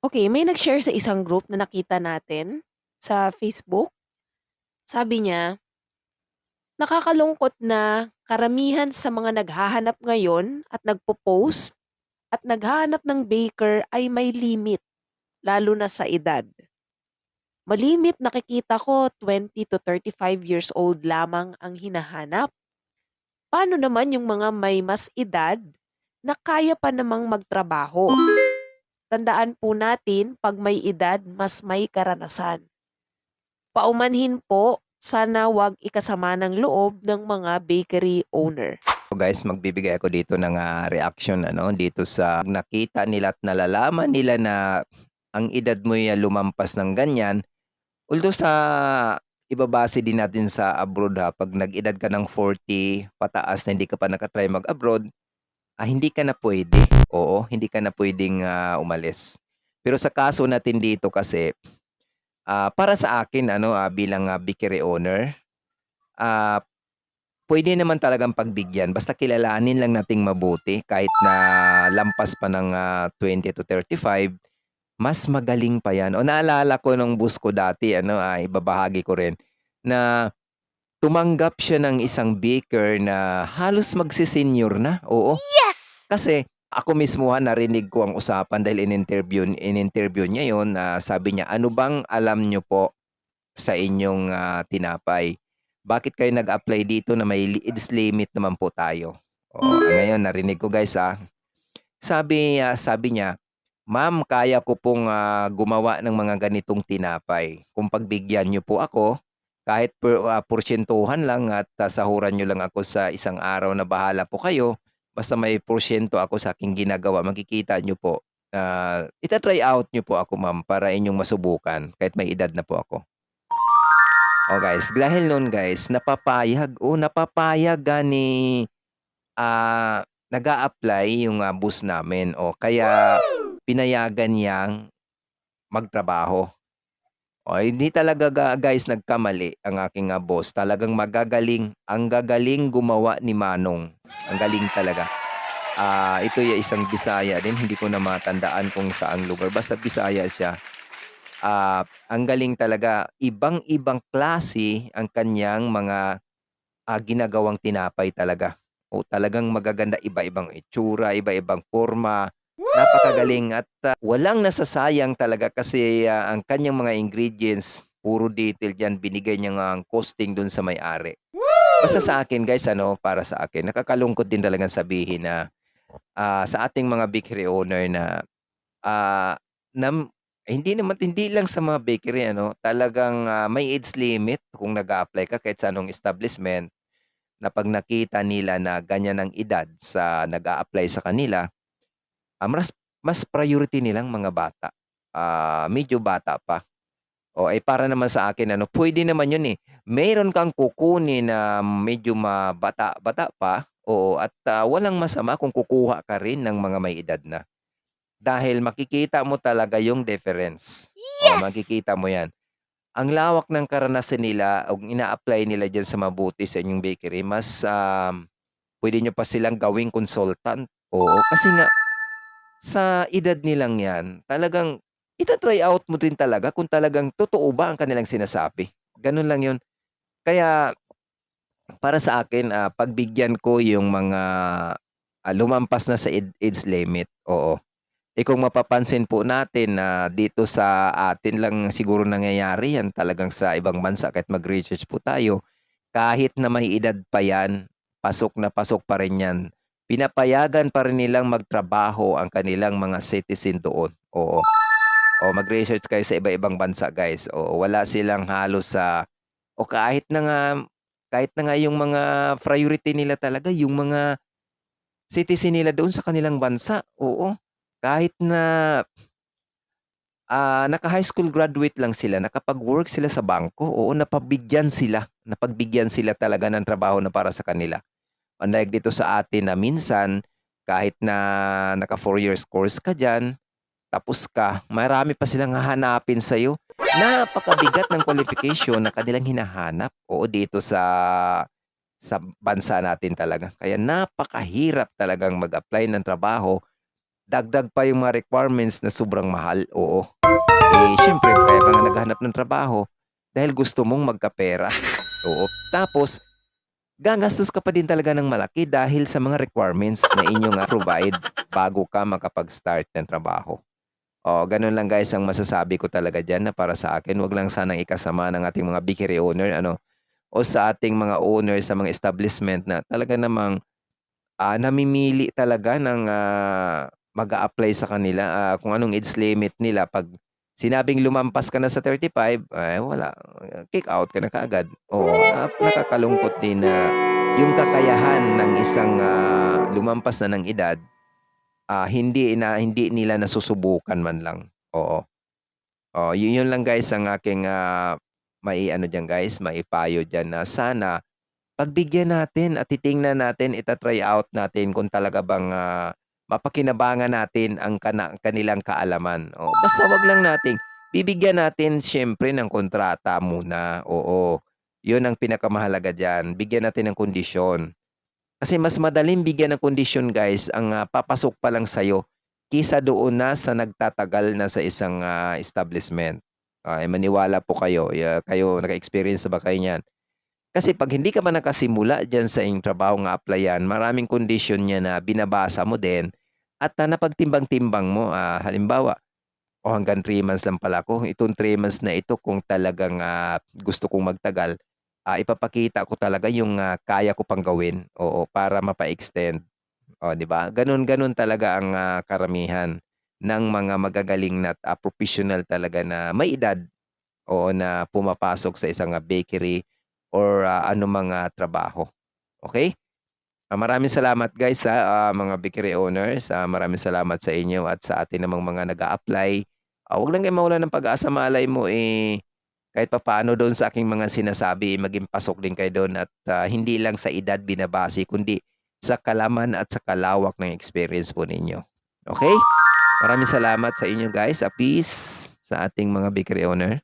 Okey, may nag-share sa isang group na nakita natin sa Facebook. Sabi niya nakakalungkot na karamihan sa mga naghahanap ngayon at nagpo-post at naghahanap ng baker ay may limit, lalo na sa edad. Malimit nakikita ko 20 to 35 years old lamang ang hinahanap. Paano naman yung mga may mas edad na kaya pa namang magtrabaho? Tandaan po natin 'pag may edad mas may karanasan. Paumanhin po, sana 'wag ikasama ng loob ng mga bakery owner. So guys, magbibigay ako dito ng, ah, reaksyon ano, dito sa nakita nila at nalalaman nila na ang edad mo'y, ah, lumampas ng ganyan. Although sa ibabase din natin sa abroad, ha, 'pag nag-edad ka ng 40 pataas na hindi ka pa naka-try mag-abroad, ah, hindi ka na puwede. Oo, hindi ka na puwedeng, ah, umalis. Pero sa kaso natin dito kasi, ah, para sa akin ano, ah, bilang, ah, bakery owner, ah, puwede naman talagang pagbigyan basta kilalanin lang nating mabuti kahit na lampas pa ng, ah, 20 to 35, mas magaling pa 'yan. O naalala ko nung boss ko dati ano, ah, ibabahagi ko rin, na tumanggap siya ng isang baker na halos magse-senior na, oo. Yes! Kasi ako mismo, ha, narinig ko ang usapan dahil in-interview in-interview niya 'yon, na sabi niya, "Ano bang alam niyo po sa inyong, ah, tinapay? Bakit kayo nag-apply dito na may age limit naman po tayo?" Oo, ngayon narinig ko guys, ah. Sabi, ah, sabi niya, "Ma'am, kaya ko pong, ah, gumawa ng mga ganitong tinapay. Kung pagbigyan niyo po ako, kahit per ah, porsyentuhan lang at, ah, sahuran niyo lang ako sa isang araw na bahala po kayo, basta may porsiyento ako sa aking ginagawa, makikita niyo po, ah, ita-try out niyo po ako ma'am para inyong masubukan kahit may edad na po ako." Oh, guys, dahil no'n guys, napapayag, oh, napapayag, ni, ah, nag-a-apply yung, ah, boss namin. Oh, kaya pinayagan niyang magtrabaho. Oh, hindi talaga ga guys nagkamali ang aking, ah, boss. Talagang magagaling ang gagaling gumawa ni Manong. Ang galing talaga. Ah, ito ay isang Bisaya din, hindi ko na matandaan kung saang lugar, basta Bisaya siya. Ah, ang galing talaga. Ibang-ibang klase ang kaniyang mga, ah, ginagawang tinapay talaga. Oh, talagang magaganda, iba-ibang itsura, iba-ibang porma. Napakagaling at, ah, walang nasasayang talaga kasi, ah, ang kaniyang mga ingredients puro detail diyan, binigay niya ngang costing do'n sa may-ari. Basta sa akin guys ano, para sa akin, nakakalungkot din talagang sabihin na, ah, sa ating mga bakery owner na, ah, nam hindi naman hindi lang sa mga bakery ano, talagang, ah, may age limit kung nag-a-apply ka kahit sa anong establishment, na 'pag nakita nila na ganyan ang edad sa nag-a-apply sa kanila, ah, mas mas priority nilang mga bata, ah, medyo bata pa. Oh, eh, para naman sa akin ano, puwede naman 'yun, eh. Meron kang kukunin na medyo mabata-bata pa, oo, at, ah, walang masama kung kukuha ka rin ng mga may edad na. Dahil makikita mo talaga yung difference. Oh, Yes! makikita mo 'yan. Ang lawak ng karanasan nila o ina-apply nila diyan sa mabuti sa inyong bakery mas, um, puwede niyo pa silang gawing consultant. Oo, kasi nga sa edad nilang 'yan, talagang ita-try out mo din talaga kung talagang totoo ba ang kanilang sinasabi, gano'n lang 'yun. Kaya para sa akin, ah, pagbigyan ko yung mga, ah, lumampas na sa ed age limit, oo. Eh, kung mapapansin po natin na dito sa atin lang siguro nangyayari 'yan, talagang sa ibang bansa kahit mag-research po tayo, kahit na may edad pa 'yan, pasok na pasok pa rin 'yan. Pinapayagan pa rin nilang magtrabaho ang kanilang mga citizen doon, oo. Oh, mag-research kayo sa iba-ibang bansa guys, oo, wala silang halos sa o kahit na nga kahit na nga yung mga priority nila talaga yung mga citizen nila doon sa kanilang bansa, oo. Kahit na ah, naka-high school graduate lang sila, nakapag-work sila sa bangko, oo, napabigyan sila, napagbigyan sila talaga ng trabaho na para sa kanila. Unlike dito sa atin na minsan, kahit na naka 4 years course ka diyan, tapos ka, marami pa silang hahanapin sa'yo. Napakabigat ng qualification na kanilang hinahanap, oo, dito sa sa bansa natin talaga. Kaya napakahirap talagang mag-apply ng trabaho dagdag pa yung mga requirements na sobrang mahal, oo. Eh, siyempre kaya ka nga naghahanap ng trabaho dahil gusto mong magkapera, oo. Tapos gagastos ka pa din talaga ng malaki dahil sa mga requirements na inyong, provide bago ka makapag-start ng trabaho. Oo, gano'n lang guys ang masasabi ko talaga diyan na para sa akin, 'wag lang sanang ikasama ng ating mga bakery owner ano, o sa ating mga owner sa mga establishment na talaga namang, ah, namimili talaga ng, ah, mag-a-apply sa kanila, ah, kung anong age limit nila 'pag sinabing lumampas ka na sa 35, ay wala, kick out ka na kaagad. Oo, nakakalungkot din na yung kakayahan ng isang, ah, lumampas na ng edad, ah, hindi na hindi nila nasusubukan man lang, oo. Oo, yu yun lang guys ang aking, ah, mai-ano diyan guys, maipayo diyan na sana pagbigyan natin at titingnan natin, ita-try out natin kung talaga bang, ah, mapakinabangan natin ang kana kanilang kaalaman. Oo, basta 'wag lang nating bibigyan natin siyempre ng kontrata muna, oo. Yun ang pinakamahalaga diyan, bigyan natin ng kondisyon. Kasi mas madaling bigyan ng kondisyon guys ang, ah, papasok pa lang sa'yo kaysa doon na sa nagtatagal na sa isang, ah, establishment. Ay maniwala po kayo, ya kayo naka-experience na ba kayo niyan? Kasi 'pag hindi ka pa nakasimula diyan sa iyong trabahong a-applyan, maraming kondisyon niyan na binabasa mo din at, ah, napagtimbang-timbang mo. Ah, halimbawa, "Oh, hanggang 3 months lang pala ako, itong 3 months na ito kung talagang, ah, gusto kong magtagal, ah, ipapakita ko talaga yung, ah, kaya ko pang gawin." Oo, para mapa-extend. Oh, 'di ba? Gano'n talaga ang, ah, karamihan ng mga magagaling na't, ah, propesyonal talaga na may edad, oo, na pumapasok sa isang, ah, bakery or, ah, anumang, ah, trabaho, okey? Ah, maraming salamat guys, ah, ah, mga bakery owners, ah, maraming salamat sa inyo at sa atin namang mga nag-a-apply. Ah, 'wag lang kayong mawalan ng pag-asa, malay mo, eh, kahit papaano doon sa aking mga sinasabi, eh, maging pasok din kayo do'n at, ah, hindi lang sa edad binabase kundi sa kalaman at sa kalawak ng experience po ninyo, okey? Maraming salamat sa inyo guys, ah, peace sa ating mga bakery owner.